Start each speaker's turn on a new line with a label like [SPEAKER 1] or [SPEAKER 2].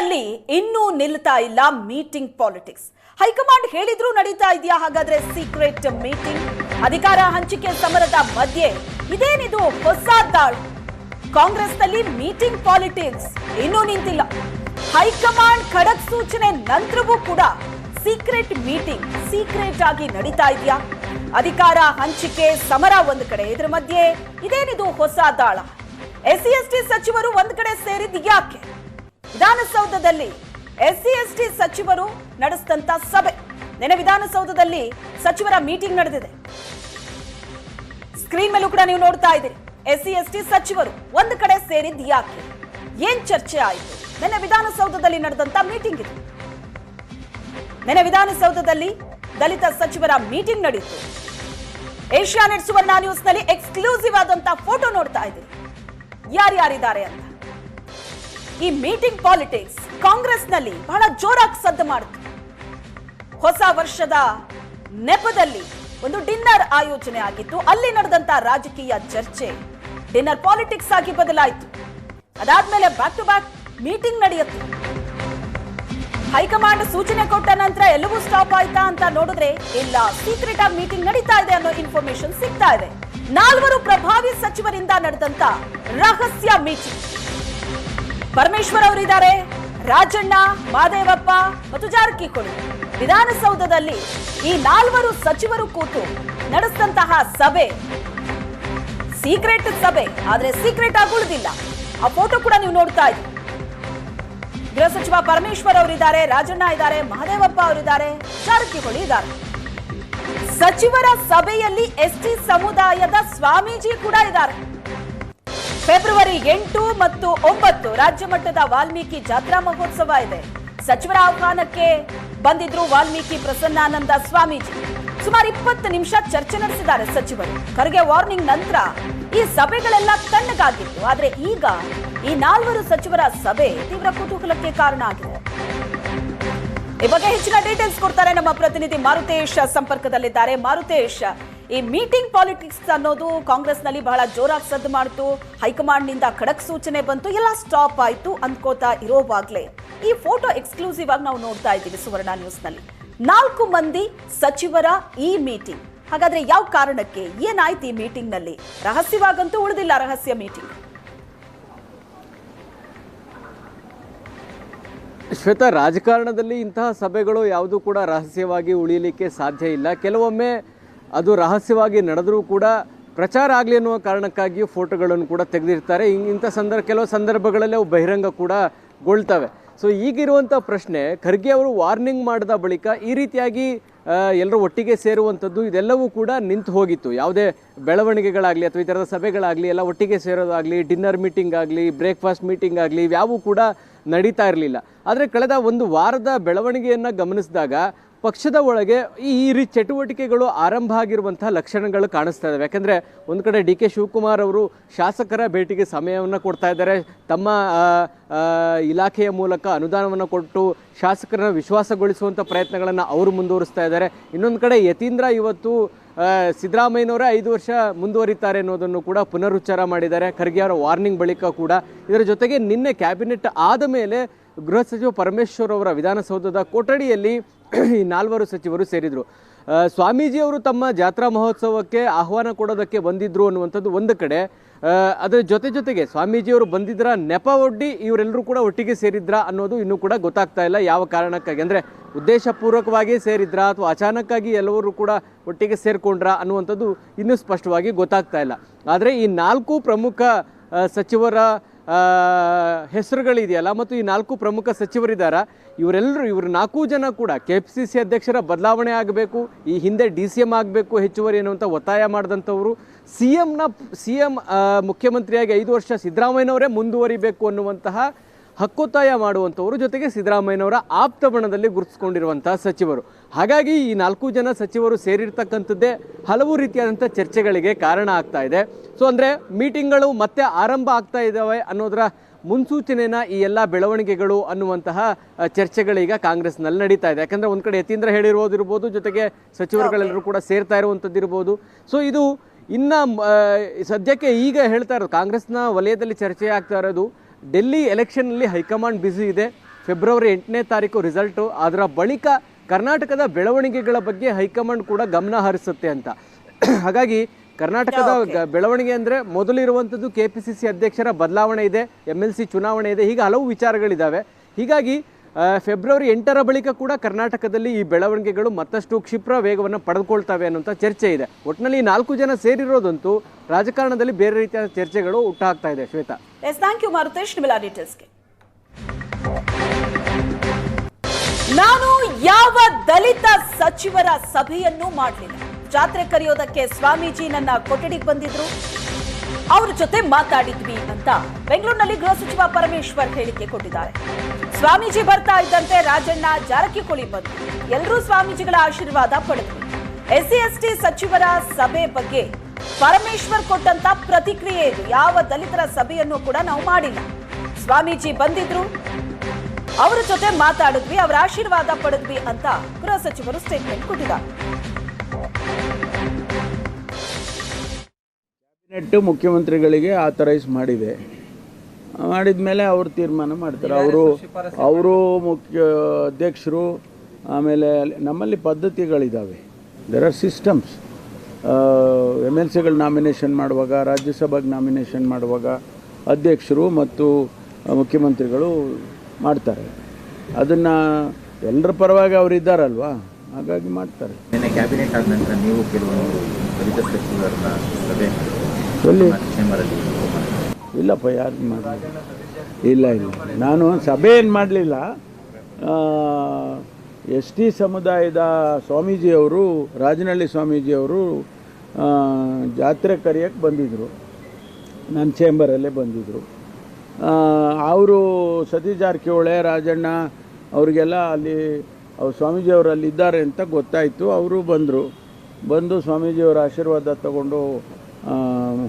[SPEAKER 1] ಕಾಂಗ್ರೆಸ್ನಲ್ಲಿ ಇನ್ನೂ ನಿಲ್ತಾ ಇಲ್ಲ ಮೀಟಿಂಗ್ ಪಾಲಿಟಿಕ್ಸ್. ಹೈಕಮಾಂಡ್ ಹೇಳಿದ್ರೂ ನಡೀತಾ ಇದೆಯಾ? ಹಾಗಾದ್ರೆ ಸೀಕ್ರೆಟ್ ಮೀಟಿಂಗ್? ಅಧಿಕಾರ ಹಂಚಿಕೆ ಸಮರದ ಮಧ್ಯೆ ಇದೇನಿದು ಹೊಸ ಕಾಂಗ್ರೆಸ್ನಲ್ಲಿ ಮೀಟಿಂಗ್ ಪಾಲಿಟಿಕ್ಸ್ ಇನ್ನೂ ನಿಂತಿಲ್ಲ. ಹೈಕಮಾಂಡ್ ಖಡಕ್ ಸೂಚನೆ ನಂತರವೂ ಕೂಡ ಸೀಕ್ರೆಟ್ ಮೀಟಿಂಗ್ ಸೀಕ್ರೆಟ್ ಆಗಿ ನಡೀತಾ ಇದೆಯಾ? ಅಧಿಕಾರ ಹಂಚಿಕೆ ಸಮರ ಒಂದು ಕಡೆ, ಇದರ ಮಧ್ಯೆ ಇದೇನಿದು ಹೊಸ ದಾಳ? ಎಸ್ಸಿ, ಎಸ್ಟಿ ಸಚಿವರು ಒಂದ್ ಕಡೆ ಸೇರಿದ್ ಯಾಕೆ? ವಿಧಾನಸೌಧದಲ್ಲಿ ಎಸ್ಸಿ ಎಸ್ಟಿ ಸಚಿವರು ನಡೆಸಿದಂತ ಸಭೆ. ನೆನೆ ವಿಧಾನಸೌಧದಲ್ಲಿ ಸಚಿವರ ಮೀಟಿಂಗ್ ನಡೆದಿದೆ. ಸ್ಕ್ರೀನ್ ಮೇಲೂ ಕೂಡ ನೀವು ನೋಡ್ತಾ ಇದ್ದೀರಿ. ಎಸ್ಸಿ ಎಸ್ಟಿ ಸಚಿವರು ಒಂದು ಕಡೆ ಸೇರಿದ್ದು ಯಾಕೆ? ಏನ್ ಚರ್ಚೆ ಆಯಿತು? ನೆನೆ ವಿಧಾನಸೌಧದಲ್ಲಿ ನಡೆದಂತ ಮೀಟಿಂಗ್ ಇದು. ನೆನೆ ವಿಧಾನಸೌಧದಲ್ಲಿ ದಲಿತ ಸಚಿವರ ಮೀಟಿಂಗ್ ನಡೆಯಿತು. ಏಷ್ಯಾನೆಟ್ ಸುವರ್ಣ ನ್ಯೂಸ್ನಲ್ಲಿ ಎಕ್ಸ್ಕ್ಲೂಸಿವ್ ಆದಂತಹ ಫೋಟೋ ನೋಡ್ತಾ ಇದ್ದೀರಿ. ಯಾರ್ಯಾರಿದ್ದಾರೆ ಅಂತ? ಈ ಮೀಟಿಂಗ್ ಪಾಲಿಟಿಕ್ಸ್ ಕಾಂಗ್ರೆಸ್ನಲ್ಲಿ ಬಹಳ ಜೋರಾಗಿ ಸದ್ದು ಮಾಡಿತು ಹೊಸ ವರ್ಷದ ನೆಪದಲ್ಲಿ ಒಂದು ಡಿನ್ನರ್ ಆಯೋಜನೆ ಆಗಿತ್ತು. ಅಲ್ಲಿ ನಡೆದಂತ ರಾಜಕೀಯ ಚರ್ಚೆ ಡಿನ್ನರ್ ಪಾಲಿಟಿಕ್ಸ್ ಆಗಿ ಬದಲಾಯಿತು. ಅದಾದ್ಮೇಲೆ ಬ್ಯಾಕ್ ಟು ಬ್ಯಾಕ್ ಮೀಟಿಂಗ್ ನಡೆಯುತ್ತೆ. ಹೈಕಮಾಂಡ್ ಸೂಚನೆ ಕೊಟ್ಟ ನಂತರ ಎಲ್ಲವೂ ಸ್ಟಾಪ್ ಆಯ್ತಾ ಅಂತ ನೋಡಿದ್ರೆ ಇಲ್ಲ ಸೀಕ್ರೆಟ್ ಆಗಿ ಮೀಟಿಂಗ್ ನಡೀತಾ ಇದೆ ಅನ್ನೋ ಇನ್ಫಾರ್ಮೇಶನ್ ಸಿಗ್ತಾ ಇದೆ. ನಾಲ್ವರು ಪ್ರಭಾವಿ ಸಚಿವರಿಂದ ನಡೆದಂತ ರಹಸ್ಯ ಮೀಟಿಂಗ್. ಪರಮೇಶ್ವರ್ ಅವರಿದ್ದಾರೆ. ರಾಜಣ್ಣ, ಮಾದೇವಪ್ಪ ಮತ್ತು ಜಾರಕಿಹೊಳಿ. ವಿಧಾನಸೌಧದಲ್ಲಿ ಈ ನಾಲ್ವರು ಸಚಿವರು ಕೂತು ನಡೆಸಿದಂತಹ ಸಭೆ. ಸೀಕ್ರೆಟ್ ಸಭೆ, ಆದ್ರೆ ಸೀಕ್ರೆಟ್ ಆಗಿ ಆ ಫೋಟೋ ಕೂಡ ನೀವು ನೋಡ್ತಾ ಇದ್ದೀವಿ ಗೃಹ ಸಚಿವ ಪರಮೇಶ್ವರ್ ಅವರಿದ್ದಾರೆ, ರಾಜಣ್ಣ ಇದ್ದಾರೆ ಮಹದೇವಪ್ಪ ಅವರಿದ್ದಾರೆ, ಜಾರಕಿಹೊಳಿ ಇದ್ದಾರೆ. ಸಚಿವರ ಸಭೆಯಲ್ಲಿ ಎಸ್ಟಿ ಸಮುದಾಯದ ಸ್ವಾಮೀಜಿ ಕೂಡ ಇದ್ದಾರೆ. ಫೆಬ್ರವರಿ ಎಂಟು ಮತ್ತು ಒಂಬತ್ತು ರಾಜ್ಯ ಮಟ್ಟದ ವಾಲ್ಮೀಕಿ ಜಾತ್ರಾ ಮಹೋತ್ಸವ ಇದೆ. ಸಚಿವರ ಆಹ್ವಾನಕ್ಕೆ ಬಂದಿದ್ರು ವಾಲ್ಮೀಕಿ ಪ್ರಸನ್ನಾನಂದ ಸ್ವಾಮೀಜಿ. ಸುಮಾರು ಇಪ್ಪತ್ತು ನಿಮಿಷ ಚರ್ಚೆ ನಡೆಸಿದ್ದಾರೆ ಸಚಿವರು. ಖರ್ಗೆ ವಾರ್ನಿಂಗ್ ನಂತರ ಈ ಸಭೆಗಳೆಲ್ಲ ತಣ್ಣಗಾಗಿತ್ತು. ಆದ್ರೆ ಈಗ ಈ ನಾಲ್ವರು ಸಚಿವರ ಸಭೆ ತೀವ್ರ ಕುತೂಹಲಕ್ಕೆ ಕಾರಣ ಆಗಿದೆ. ಈ ಬಗ್ಗೆ ಹೆಚ್ಚಿನ ಡೀಟೇಲ್ಸ್ ಕೊಡ್ತಾರೆ ನಮ್ಮ ಪ್ರತಿನಿಧಿ ಮಾರುತೇಶ್ ಸಂಪರ್ಕದಲ್ಲಿದ್ದಾರೆ. ಮಾರುತೇಶ್ ಈ ಮೀಟಿಂಗ್ ಪಾಲಿಟಿಕ್ಸ್ ಅನ್ನೋದು ಕಾಂಗ್ರೆಸ್ನಲ್ಲಿ ಬಹಳ ಜೋರಾಗಿ ಸದ್ದು ಮಾಡ್ತು. ಹೈಕಮಾಂಡ್ನಿಂದ ಖಡಕ್ ಸೂಚನೆ ಬಂತು. ಎಲ್ಲ ಸ್ಟಾಪ್ ಆಯ್ತು ಅಂದ್ಕೋತಾ ಇರೋವಾಗ್ಲೇ. ಈ ಫೋಟೋ ಎಕ್ಸ್ಕ್ಲೂಸಿವ್ ಆಗಿ ನಾವು ನೋಡ್ತಾ ಇದ್ದೀವಿ ಸುವರ್ಣ ನ್ಯೂಸ್ನಲ್ಲಿ ನಾಲ್ಕು ಮಂದಿ ಸಚಿವರ ಈ ಮೀಟಿಂಗ್. ಹಾಗಾದ್ರೆ ಯಾವ ಕಾರಣಕ್ಕೆ? ಏನಾಯ್ತು ಈ ಮೀಟಿಂಗ್ನಲ್ಲಿ ರಹಸ್ಯವಾಗಂತೂ ಉಳಿದಿಲ್ಲ ರಹಸ್ಯ ಮೀಟಿಂಗ್.
[SPEAKER 2] ಶ್ವೇತಾ, ರಾಜಕಾರಣದಲ್ಲಿ ಇಂತಹ ಸಭೆಗಳು ಯಾವುದೂ ಕೂಡ ರಹಸ್ಯವಾಗಿ ಉಳಿಯಲಿಕ್ಕೆ ಸಾಧ್ಯ ಇಲ್ಲ. ಕೆಲವೊಮ್ಮೆ ಅದು ರಹಸ್ಯವಾಗಿ ನಡೆದರೂ ಕೂಡ ಪ್ರಚಾರ ಆಗಲಿ ಅನ್ನುವ ಕಾರಣಕ್ಕಾಗಿಯೂ ಫೋಟೋಗಳನ್ನು ಕೂಡ ತೆಗೆದಿರ್ತಾರೆ. ಇಂಥ ಸಂದರ್ಭ, ಕೆಲವು ಸಂದರ್ಭಗಳಲ್ಲಿ ಅವು ಬಹಿರಂಗ ಕೂಡ ಗೊಳ್ತವೆ. ಸೊ ಈಗಿರುವಂಥ ಪ್ರಶ್ನೆ, ಖರ್ಗೆ ಅವರು ವಾರ್ನಿಂಗ್ ಮಾಡಿದ ಬಳಿಕ ಈ ರೀತಿಯಾಗಿ ಎಲ್ಲರೂ ಒಟ್ಟಿಗೆ ಸೇರುವಂಥದ್ದು ಇದೆಲ್ಲವೂ ಕೂಡ ನಿಂತು ಹೋಗಿತ್ತು. ಯಾವುದೇ ಬೆಳವಣಿಗೆಗಳಾಗಲಿ ಅಥವಾ ಈ ಥರದ ಸಭೆಗಳಾಗಲಿ ಎಲ್ಲ ಒಟ್ಟಿಗೆ ಸೇರೋದಾಗಲಿ, ಡಿನ್ನರ್ ಮೀಟಿಂಗ್ ಆಗಲಿ, ಬ್ರೇಕ್ಫಾಸ್ಟ್ ಮೀಟಿಂಗ್ ಆಗಲಿ ಯಾವೂ ಕೂಡ ನಡೀತಾ ಇರಲಿಲ್ಲ. ಆದರೆ, ಕಳೆದ ಒಂದು ವಾರದ ಬೆಳವಣಿಗೆಯನ್ನು ಗಮನಿಸಿದಾಗ ಪಕ್ಷದ ಒಳಗೆ ಈ ರೀತಿ ಚಟುವಟಿಕೆಗಳು ಆರಂಭ ಆಗಿರುವಂತಹ ಲಕ್ಷಣಗಳು ಕಾಣಿಸ್ತಾ ಇದ್ದಾವೆ ಯಾಕಂದರೆ ಒಂದು ಕಡೆ ಡಿ ಕೆ ಶಿವಕುಮಾರ್ ಅವರು ಶಾಸಕರ ಭೇಟಿಗೆ ಸಮಯವನ್ನು ಕೊಡ್ತಾ ಇದ್ದಾರೆ. ತಮ್ಮ ಇಲಾಖೆಯ ಮೂಲಕ ಅನುದಾನವನ್ನು ಕೊಟ್ಟು ಶಾಸಕರನ್ನು ವಿಶ್ವಾಸಗೊಳಿಸುವಂಥ ಪ್ರಯತ್ನಗಳನ್ನು ಅವರು ಮುಂದುವರಿಸ್ತಾ ಇದ್ದಾರೆ. ಇನ್ನೊಂದು ಕಡೆ ಯತೀಂದ್ರ ಇವತ್ತು ಸಿದ್ದರಾಮಯ್ಯನವರೇ ಐದು ವರ್ಷ ಮುಂದುವರಿತಾರೆ ಅನ್ನೋದನ್ನು ಕೂಡ ಪುನರುಚ್ಚಾರ ಮಾಡಿದ್ದಾರೆ. ಖರ್ಗೆ ಅವರ ವಾರ್ನಿಂಗ್ ಬಳಿಕ ಕೂಡ. ಇದರ ಜೊತೆಗೆ ನಿನ್ನೆ ಕ್ಯಾಬಿನೆಟ್ ಆದ ಮೇಲೆ ಗೃಹ ಸಚಿವ ಪರಮೇಶ್ವರ್ ಅವರ ವಿಧಾನಸೌಧದ ಕೊಠಡಿಯಲ್ಲಿ ಈ ನಾಲ್ವರು ಸಚಿವರು ಸೇರಿದರು. ಸ್ವಾಮೀಜಿ ಅವರು ತಮ್ಮ ಜಾತ್ರಾ ಮಹೋತ್ಸವಕ್ಕೆ ಆಹ್ವಾನ ಕೊಡೋದಕ್ಕೆ ಬಂದಿದ್ರು ಅನ್ನುವಂಥದ್ದು ಒಂದು ಕಡೆ. ಅದರ ಜೊತೆ ಜೊತೆಗೆ ಸ್ವಾಮೀಜಿಯವರು ಬಂದಿದ್ರ ನೆಪ ಒಡ್ಡಿ ಇವರೆಲ್ಲರೂ ಕೂಡ ಒಟ್ಟಿಗೆ ಸೇರಿದ್ರ ಅನ್ನೋದು ಇನ್ನೂ ಕೂಡ ಗೊತ್ತಾಗ್ತಾ ಇಲ್ಲ. ಯಾವ ಕಾರಣಕ್ಕಾಗಿ? ಅಂದರೆ ಉದ್ದೇಶಪೂರ್ವಕವಾಗಿ ಸೇರಿದ್ರಾ ಅಥವಾ ಅಚಾನಕ್ಕಾಗಿ ಎಲ್ಲವರು ಕೂಡ ಒಟ್ಟಿಗೆ ಸೇರಿಕೊಂಡ್ರಾ ಅನ್ನುವಂಥದ್ದು ಇನ್ನೂ ಸ್ಪಷ್ಟವಾಗಿ ಗೊತ್ತಾಗ್ತಾ ಇಲ್ಲ. ಆದರೆ ಈ ನಾಲ್ಕು ಪ್ರಮುಖ ಸಚಿವರ ಹೆಸರುಗಳಿದೆಯಲ್ಲ, ಮತ್ತು ಈ ನಾಲ್ಕು ಪ್ರಮುಖ ಸಚಿವರಿದ್ದಾರೆ ಇವರೆಲ್ಲರೂ, ಇವರು ನಾಲ್ಕು ಜನ ಕೂಡ ಕೆ ಪಿ ಸಿ ಸಿ ಅಧ್ಯಕ್ಷರ ಬದಲಾವಣೆ ಆಗಬೇಕು, ಈ ಹಿಂದೆ ಡಿ ಸಿ ಎಂ ಆಗಬೇಕು ಹೆಚ್ಚುವರಿ ಅನ್ನುವಂಥ ಒತ್ತಾಯ ಮಾಡಿದಂಥವರು, ಸಿ ಎಮ್ನ ಸಿ ಎಂ ಮುಖ್ಯಮಂತ್ರಿಯಾಗಿ ಐದು ವರ್ಷ ಸಿದ್ದರಾಮಯ್ಯನವರೇ ಮುಂದುವರಿಬೇಕು ಅನ್ನುವಂತಹ ಹಕ್ಕೊತ್ತಾಯ ಮಾಡುವಂಥವರು ಜೊತೆಗೆ ಸಿದ್ದರಾಮಯ್ಯನವರ ಆಪ್ತ ಬಣದಲ್ಲಿ ಗುರುತಿಸ್ಕೊಂಡಿರುವಂಥ ಸಚಿವರು. ಹಾಗಾಗಿ ಈ ನಾಲ್ಕು ಜನ ಸಚಿವರು ಸೇರಿರ್ತಕ್ಕಂಥದ್ದೇ ಹಲವು ರೀತಿಯಾದಂಥ ಚರ್ಚೆಗಳಿಗೆ ಕಾರಣ ಆಗ್ತಾ ಇದೆ. ಸೊ ಅಂದರೆ ಮೀಟಿಂಗ್ಗಳು ಮತ್ತೆ ಆರಂಭ ಆಗ್ತಾ ಇದ್ದಾವೆ ಅನ್ನೋದರ ಮುನ್ಸೂಚನೆನ ಈ ಎಲ್ಲ ಬೆಳವಣಿಗೆಗಳು ಅನ್ನುವಂತಹ ಚರ್ಚೆಗಳೀಗ ಕಾಂಗ್ರೆಸ್ನಲ್ಲಿ ನಡೀತಾ ಇದೆ. ಯಾಕಂದರೆ ಒಂದು ಕಡೆ ಯತೀಂದ್ರ ಹೇಳಿರೋದಿರ್ಬೋದು ಜೊತೆಗೆ ಸಚಿವರುಗಳೆಲ್ಲರೂ ಕೂಡ ಸೇರ್ತಾ ಇರುವಂಥದ್ದಿರ್ಬೋದು ಸೊ ಇದು ಇನ್ನ ಸದ್ಯಕ್ಕೆ ಈಗ ಹೇಳ್ತಾ ಇರೋದು, ಕಾಂಗ್ರೆಸ್ನ ವಲಯದಲ್ಲಿ ಚರ್ಚೆ ಆಗ್ತಾ ಇರೋದು ಡೆಲ್ಲಿ ಎಲೆಕ್ಷನ್ನಲ್ಲಿ ಹೈಕಮಾಂಡ್ ಬ್ಯುಸಿ ಇದೆ. ಫೆಬ್ರವರಿ ಎಂಟನೇ ತಾರೀಕು ರಿಸಲ್ಟು ಅದರ ಬಳಿಕ ಕರ್ನಾಟಕದ ಬೆಳವಣಿಗೆಗಳ ಬಗ್ಗೆ ಹೈಕಮಾಂಡ್ ಕೂಡ ಗಮನ ಹರಿಸುತ್ತೆ ಅಂತ. ಹಾಗಾಗಿ ಕರ್ನಾಟಕದ ಬೆಳವಣಿಗೆ ಅಂದರೆ ಮೊದಲಿರುವಂಥದ್ದು ಕೆ ಪಿ ಸಿ ಸಿ ಅಧ್ಯಕ್ಷರ ಬದಲಾವಣೆ ಇದೆ ಎಂ ಎಲ್ ಸಿ ಚುನಾವಣೆ ಇದೆ ಹೀಗೆ ಹಲವು ವಿಚಾರಗಳಿದ್ದಾವೆ ಹೀಗಾಗಿ ಫೆಬ್ರವರಿ ಎಂಟರ ಬಳಿಕ ಕೂಡ ಕರ್ನಾಟಕದಲ್ಲಿ ಈ ಬೆಳವಣಿಗೆಗಳು ಮತ್ತಷ್ಟು ಕ್ಷಿಪ್ರ ವೇಗವನ್ನು ಪಡೆದುಕೊಳ್ತವೆ ಅನ್ನುವಂಥ ಚರ್ಚೆ ಇದೆ. ಒಟ್ಟಿನಲ್ಲಿ ನಾಲ್ಕು ಜನ ಸೇರಿರೋದಂತೂ ರಾಜಕಾರಣದಲ್ಲಿ ಬೇರೆ ರೀತಿಯ ಚರ್ಚೆಗಳು ಹುಟ್ಟಾಗ್ತಾ ಇದೆ. ಶ್ವೇತಾ.
[SPEAKER 1] ಎಸ್ ಥ್ಯಾಂಕ್ ಯು ನಾನು ಯಾವ ದಲಿತ ಸಚಿವರ ಸಭೆಯನ್ನು ಮಾಡಲಿಲ್ಲ. ಜಾತ್ರೆ ಕರೆಯೋದಕ್ಕೆ ಸ್ವಾಮೀಜಿ ನನ್ನ ಕೊಠಡಿಗೆ ಬಂದಿದ್ರು. ಅವ್ರ ಜೊತೆ ಮಾತಾಡಿದ್ವಿ ಅಂತ ಬೆಂಗಳೂರಿನಲ್ಲಿ ಗೃಹ ಸಚಿವ ಪರಮೇಶ್ವರ್ ಹೇಳಿಕೆ ಕೊಟ್ಟಿದ್ದಾರೆ. ಸ್ವಾಮೀಜಿ ಬರ್ತಾ ಇದ್ದಂತೆ ರಾಜಣ್ಣ ಜಾರಕಿಹೊಳಿ ಬಂದು ಎಲ್ಲರೂ ಸ್ವಾಮೀಜಿಗಳ ಆಶೀರ್ವಾದ ಪಡೆದರು. ಎಸ್ಸಿ ಎಸ್ಟಿ ಸಚಿವರ ಸಭೆ ಬಗ್ಗೆ ಪರಮೇಶ್ವರ್ ಕೊಟ್ಟಂತ ಪ್ರತಿಕ್ರಿಯೆ ಇದು. ಯಾವ ದಲಿತರ ಸಭೆಯನ್ನು ಕೂಡ ನಾವು ಮಾಡಿಲ್ಲ. ಸ್ವಾಮೀಜಿ ಬಂದಿದ್ರು, ಅವರ ಜೊತೆ ಮಾತಾಡಿದ್ವಿ, ಅವರ ಆಶೀರ್ವಾದ ಪಡೆದ್ವಿ ಅಂತ ಗೃಹ ಸಚಿವರು ಸ್ಟೇಟ್ಮೆಂಟ್ ಕೊಟ್ಟಿದ್ದಾರೆ.
[SPEAKER 3] ನೆಟ್ಟು ಮುಖ್ಯಮಂತ್ರಿಗಳಿಗೆ ಆಥರೈಸ್ ಮಾಡಿದೆ. ಮಾಡಿದ ಮೇಲೆ ಅವರು ತೀರ್ಮಾನ ಮಾಡ್ತಾರೆ. ಅವರು ಅವರು ಮುಖ್ಯ ಅಧ್ಯಕ್ಷರು ಆಮೇಲೆ ನಮ್ಮಲ್ಲಿ ಪದ್ಧತಿಗಳಿದ್ದಾವೆ there are systems M L ಸಿಗಳು nomination ಮಾಡುವಾಗ ರಾಜ್ಯಸಭೆಗೆ ನಾಮಿನೇಷನ್ ಮಾಡುವಾಗ ಅಧ್ಯಕ್ಷರು ಮತ್ತು ಮುಖ್ಯಮಂತ್ರಿಗಳು ಮಾಡ್ತಾರೆ. ಅದನ್ನು ಎಲ್ಲರ ಪರವಾಗಿ ಅವರು ಇದ್ದಾರಲ್ವಾ? ಹಾಗಾಗಿ ಮಾಡ್ತಾರೆ.
[SPEAKER 4] ಕ್ಯಾಬಿನೆಟ್ ಆದ ನಂತರ ನೀವು ಸಚಿವರನ್ನ ಸಭೆ
[SPEAKER 3] ಎಲ್ಲಿ? ಇಲ್ಲಪ್ಪ ಯಾರು ಮಾಡಲಿಲ್ಲ ಇಲ್ಲ ಇಲ್ಲ. ನಾನು ಸಭೆ ಏನು ಮಾಡಲಿಲ್ಲ. ಎಸ್ ಟಿ ಸಮುದಾಯದ ಸ್ವಾಮೀಜಿಯವರು ರಾಜನಹಳ್ಳಿ ಸ್ವಾಮೀಜಿಯವರು ಜಾತ್ರೆ ಕರೆಯೋಕ್ಕೆ ಬಂದಿದ್ದರು ನನ್ನ ಚೇಂಬರಲ್ಲೇ ಬಂದಿದ್ದರು ಅವರು ಸತೀಶ್ ಜಾರಕಿಹೊಳೆ ರಾಜಣ್ಣ ಅವರಿಗೆಲ್ಲ ಅಲ್ಲಿ ಅವ್ರು ಸ್ವಾಮೀಜಿಯವರು ಅಲ್ಲಿ ಇದ್ದಾರೆ ಅಂತ ಗೊತ್ತಾಯಿತು. ಅವರು ಬಂದರು. ಬಂದು ಸ್ವಾಮೀಜಿಯವರ ಆಶೀರ್ವಾದ ತಗೊಂಡು